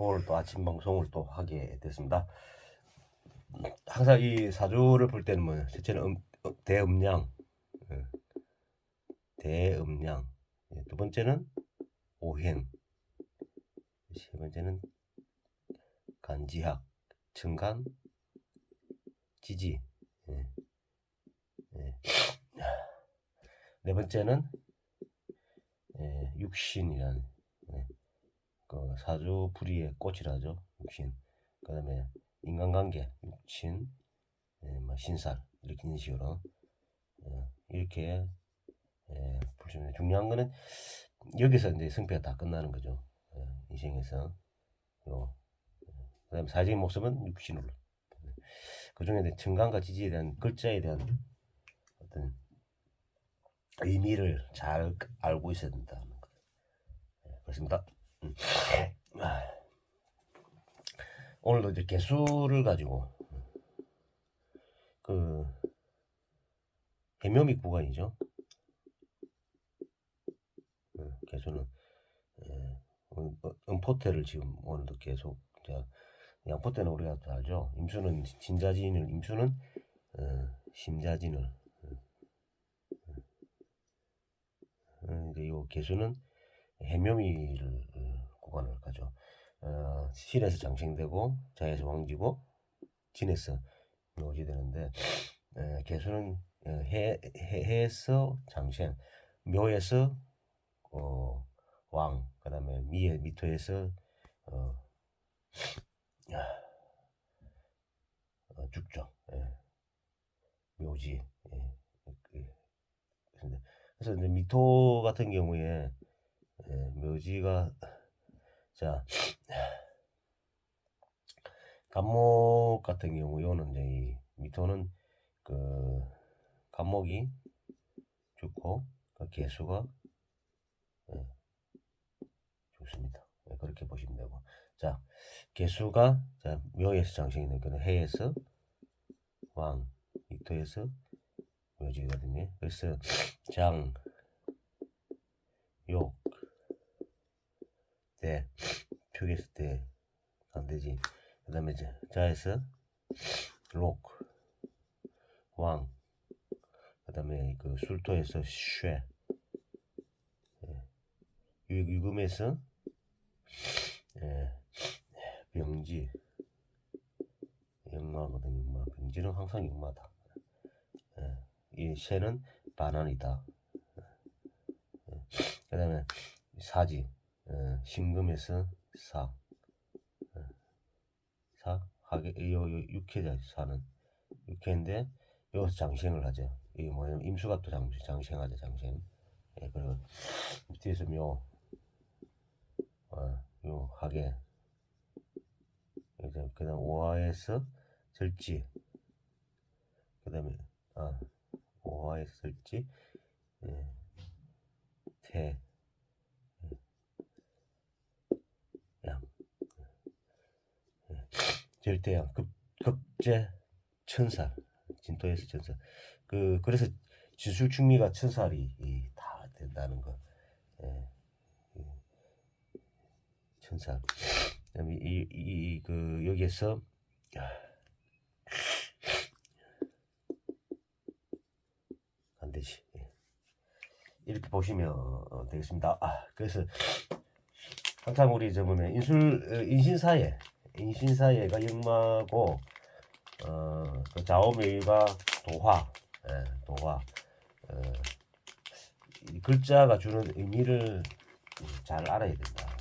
오늘 또 아침 방송을 또 하게 됐습니다. 항상 이 사주를 볼 때는 뭐 첫째는 음, 어, 대음량, 예. 대음량, 예, 두 번째는 오행, 세 번째는 간지학, 청간, 지지, 예. 예. 네 번째는 예, 육신이라는 예, 그 사주 불의의 꽃이라죠 육신. 그 다음에 인간관계, 육신, 예, 뭐 신살 이렇게 있는 식으로 예, 이렇게 예, 보시면 중요한 거는 여기서 이제 승패가 다 끝나는 거죠. 예, 인생에서 요 그다음에 사회적인 모습은 육신으로 그 중에 청간과 지지에 대한 글자에 대한 어떤 의미를 잘 알고 있어야 된다는 거. 예, 그렇습니다. 음. 아. 오늘도 이제 개수를 가지고 그 해묘미 구간이죠. 음, 개수는 예, 음, 어, 음포태를 지금 오늘도 계속 자, 양포태는 우리가 다 알죠. 임수는 진자진을 임수는 어, 심자진을 어, 이제 요 개수는 해묘미를 어, 구간을 가죠. 어, 실에서 장생되고 자에서 왕지고 진에서 묘지 되는데 에, 개수는 어, 해, 해, 해 에서 장생 묘에서 어, 왕 그다음에 미에 미토에서 어, 어, 죽죠. 예. 묘지. 예. 그, 그래서 이제 미토 같은 경우에 예, 묘지가 자 간목 같은 경우 요는 이제 이 미토는 그 간목이 좋고 그 개수가 예, 좋습니다. 예, 그렇게 보시면 되고 자 개수가 자 묘에서 장생이 되니까 해에서 왕 미토에서 묘지거든요. 그래서 장, 욕, 대, 표기했을 때 안 되지. 그 다음에 자에서 록, 왕, 그 다음에 그 술토에서 쉐, 예. 유, 유금에서 예. 병지, 영마거든, 영마. 병지는 항상 영마다. 예. 이 쇠는 반환이다. 그 다음에 사지, 어, 신금에서 사, 어, 사, 하게, 요, 요, 육회자, 사는. 육회인데, 여기서 장생을 하죠. 이게 뭐냐면, 임수가 또 장, 장생하죠, 장생. 예, 그리고, 뒤에서 묘, 어, 요, 하게. 그 다음, 오화에서 절지. 그 다음에, 아, 오화했을지 예, 태 예, 양 예, 절대양 급 급제 천살 진토에서 천살 그 그래서 지술충미가 천살이 이, 다 된다는 거 예, 이, 천살 그다음에 이이 그 여기에서 안 되지. 예. 이렇게 보시면 어, 되겠습니다. 아, 그래서 항상 우리 저 뭐냐 인술 어, 인신사회 인신사회가 역마고 어, 그 좌우명이가 도화 예, 도화 어, 이 글자가 주는 의미를 잘 알아야 된다.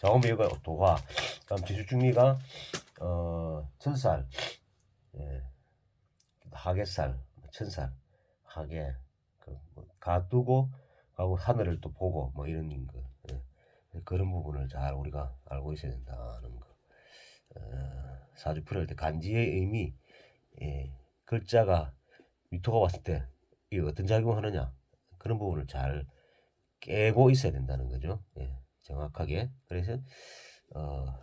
좌우명이가 도화 그다음 지수중미가 어, 천살 예, 하객살 천살 하게 그뭐 가두고 가고 하늘을 또 보고 뭐 이런 거 예. 그런 부분을 잘 우리가 알고 있어야 된다는 거 어, 사주 풀을 때 간지의 의미 예. 글자가 미토가 왔을 때 이게 어떤 작용을 하느냐 그런 부분을 잘 깨고 있어야 된다는 거죠 예. 정확하게 그래서 어,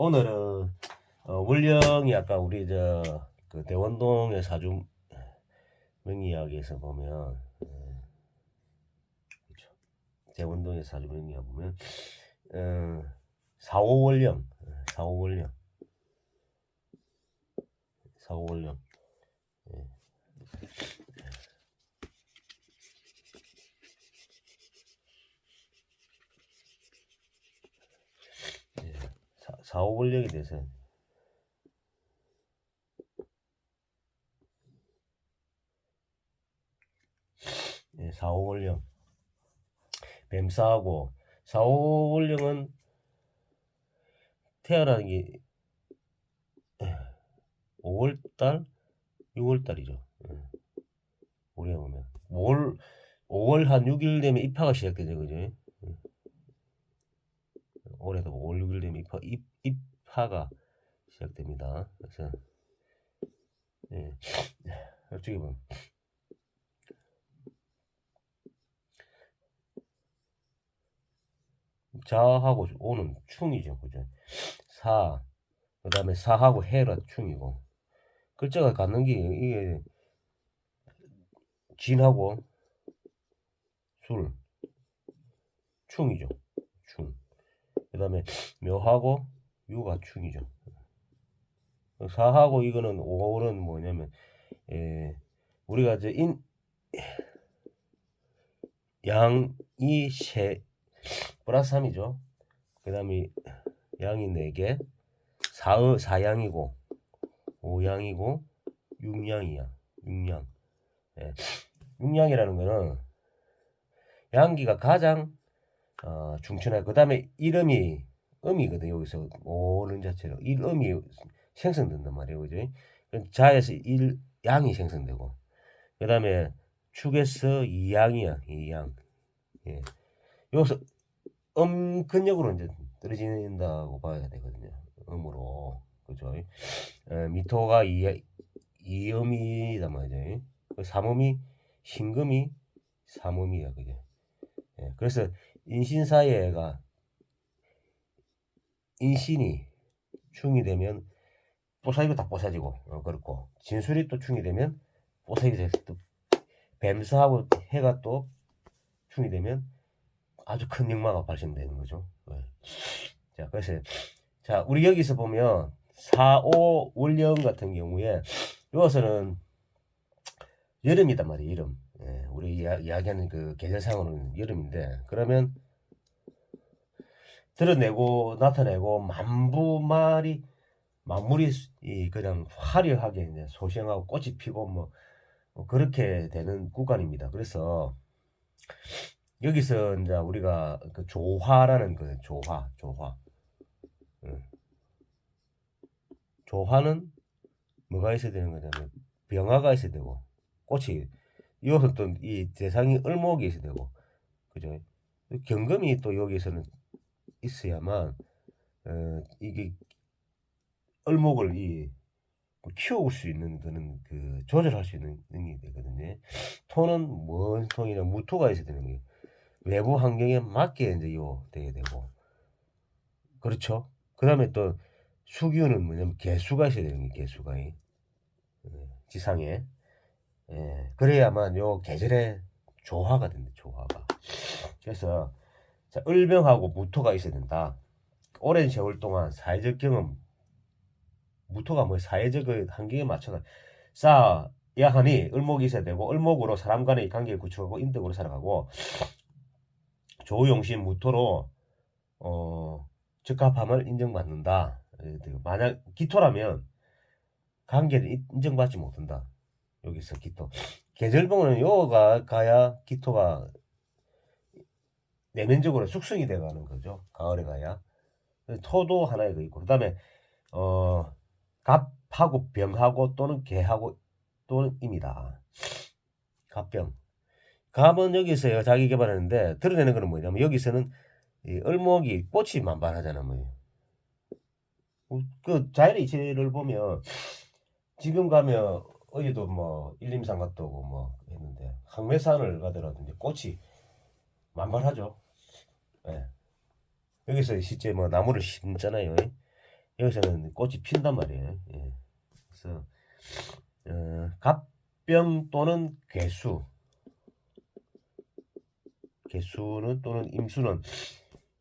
오늘은 어, 월령이 아까 우리 저 그 대원동의 사주 명리학에서 보면 어, 그렇죠. 대원동의 사주 명리학 보면 어, 4호월령 4호월령. 4호월령. 사, 4호월령에 대해서 예, 4호월령 뱀사하고 4호월령은 태어나는 게 5월달 6월달이죠. 우리가 보면. 5월 5월 한 6일 되면 입하가 시작되죠 그죠? 예. 올해도 5월 6일 되면 입하, 입, 입하가 시작됩니다 그래서 예. 어떻게 보면 자하고 오는 충이죠. 그죠? 사, 그 다음에 사하고 해라 충이고. 글자가 갖는 게 이게 진하고 술, 충이죠. 충. 그 다음에 묘하고 유가 충이죠. 사하고 이거는 오는 뭐냐면, 에, 우리가 이제 인, 양 이 세, 플러스 3이죠. 그 다음에 양이 4개, 4, 사양이고, 5양이고, 6양이야. 6양. 예. 6양이라는 거는 양기가 가장 어, 중천하 그 다음에 이름이 음이거든 여기서 오는 자체로 이 음이 생성된단 말이에요 그죠 자에서 일 양이 생성되고 그 다음에 축에서 이양이야 이양 예. 여기서 음 근력으로 이제 떨어진다고 봐야 되거든요. 음으로 그죠? 에, 미토가 이 이음이단 말이죠. 그 삼음이 신금이 삼음이야 그게. 예, 그래서 인신사예가 인신이 충이 되면 뽀사이고 다 뽀사지고 어, 그렇고 진술이 또 충이 되면 뽀사이고 또 뱀사하고 해가 또 충이 되면 아주 큰 역마가 발생되는 거죠. 네. 자, 그래서 자, 우리 여기서 보면 4, 5 월령 같은 경우에 이것은 여름이단 말이에요. 여름. 예, 우리 이야, 이야기하는 그 계절상으로는 여름인데 그러면 드러내고 나타내고 만부 말이 만물이 이 그냥 화려하게 이제 소생하고 꽃이 피고 뭐, 뭐 그렇게 되는 구간입니다. 그래서 여기서 이제 우리가 그 조화라는 그 조화, 조화. 응. 조화는 뭐가 있어야 되는 거냐면 병화가 있어야 되고 꽃이 이것은 또이 대상이 을목이 있어야 되고 그죠? 경금이 또 여기서는 있어야만 어, 이게 을목을 이 키워올 수 있는 그런 그 조절할 수 있는 능력이 되거든요. 토는 뭔 통이냐 무토가 있어야 되는 거예요. 외부 환경에 맞게 이제 요 돼야 되고 그렇죠. 그 다음에 또 수기운은 뭐냐면 개수가 있어야 되는 게 개수가 예, 지상에 예, 그래야만 요 계절의 조화가 된다 조화가 그래서 자, 을병하고 무토가 있어야 된다 오랜 세월 동안 사회적 경험 무토가 뭐 사회적 그 환경에 맞춰서 쌓아야 하니 을목이 있어야 되고 을목으로 사람 간의 관계를 구축하고 인덕으로 살아가고 조용신 무토로 어, 적합함을 인정받는다. 만약 기토라면 관계를 인정받지 못한다. 여기서 기토. 계절봉은 요가 가야 기토가 내면적으로 숙성이 돼가는 거죠. 가을에 가야. 토도 하나의 거 있고. 그 다음에, 어, 갑하고 병하고 또는 개하고 또는 입니다. 갑병. 갑은 여기서 자기 개발하는데 드러내는 거는 뭐냐면 여기서는 이 을목이 꽃이 만발하잖아 뭐. 그 자연의 이치를 보면 지금 가면 어제도 뭐 일림산 갔다 오고 뭐 했는데 항매산을 가더라도 이제 꽃이 만발하죠. 예. 여기서 실제 뭐 나무를 심잖아요. 여기서는 꽃이 핀단 말이에요. 예. 그래서 어, 갑병 또는 괴수 개수는 또는 임수는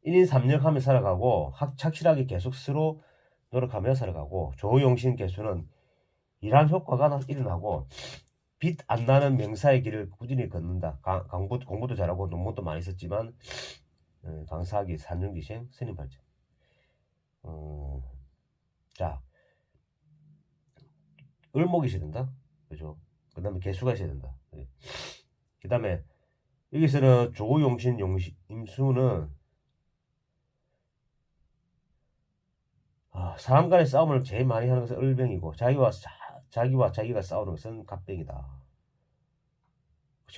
1인 3역하며 살아가고 확 착실하게 계속 스스로 노력하며 살아가고 조용신 개수는 일한 효과가 나- 일어나고 빛 안 나는 명사의 길을 꾸준히 걷는다. 강, 강부, 공부도 잘하고 논문도 많이 썼지만 어, 강사하기 산정기생 스님 발전. 어, 자 을목이 있어야 된다. 그죠? 그 다음에 개수가 있어야 된다. 그 다음에 여기서는 조용신 용신 임수는 아, 사람 간의 싸움을 제일 많이 하는 것은 을병이고 자기와 자, 자기와 자기가 싸우는 것은 갑병이다.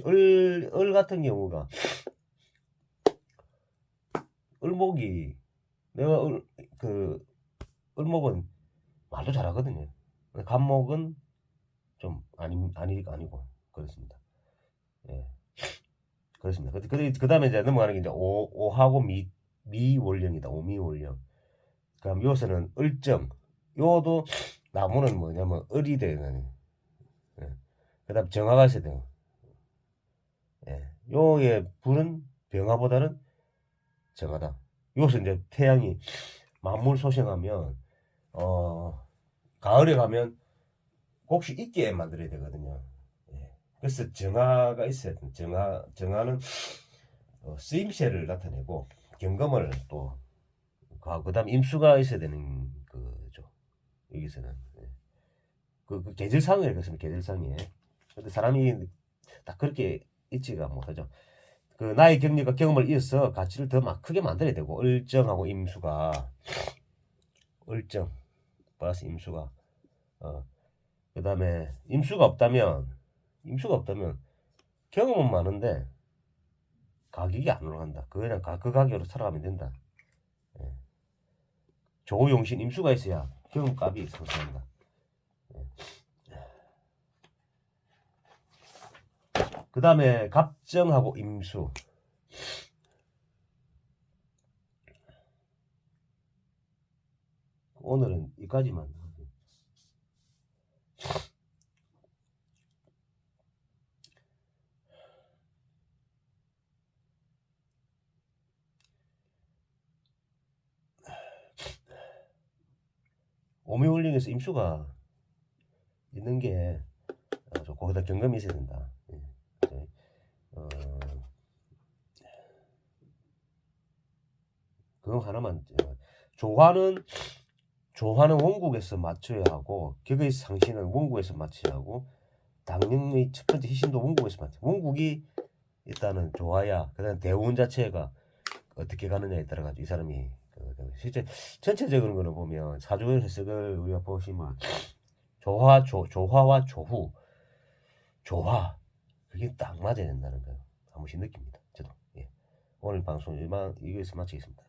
을, 을 같은 경우가 을목이 내가 을, 그 을목은 말도 잘하거든요. 갑목은 좀 아니 아니 아니고 그렇습니다. 예. 그렇습니다. 그, 그, 그 다음에 이제 넘어가는 게 이제 오, 오하고 미, 미월령이다. 오미월령. 그럼 요새는 을정. 요도 나무는 뭐냐면 을이 되는. 예. 그 다음 정화가 있어야 돼요. 예. 요의 불은 병화보다는 정화다. 요새 이제 태양이 만물 소생하면, 어, 가을에 가면 곡식 있게 만들어야 되거든요. 예. 그래서 정화가 있어야 돼. 정화, 정화는 어, 쓰임새를 나타내고 경금을 또그 다음 임수가 있어야 되는. 여기서는 예. 그, 그 계절상이에요. 그래서 계절상이에요. 근데 사람이 딱 그렇게 있지가 못하죠. 그 나의 경력과 경험을 이어서 가치를 더 막 크게 만들어야 되고 을정하고 임수가 을정 플러스 임수가 어 그 다음에 임수가 없다면 임수가 없다면 경험은 많은데 가격이 안 올라간다. 그냥 가, 그 가격으로 살아가면 된다. 예. 조용신 임수가 있어야 경험값이 상승한다. 그 다음에 갑정하고 임수. 오늘은 여기까지만. 오미홀링에서 임수가 있는 게 어, 좋고 거기다 경금이 있어야 된다. 예. 어, 그거 하나만 어, 조화는 조화는 원국에서 맞춰야 하고 격의 상신은 원국에서 맞춰야 하고 당령의 첫 번째 희신도 원국에서 맞춰. 원국이 일단은 조화야. 그다음 대운 자체가 어떻게 가느냐에 따라 가지고 이 사람이 실제 전체적인 거는 보면 사주의 해석을 우리가 보시면 조화 조 조화와 조후 조화 그게 딱 맞아야 된다는 거한 번씩 느낍니다. 저도 예. 오늘 방송 이만 이것에서 마치겠습니다. 예.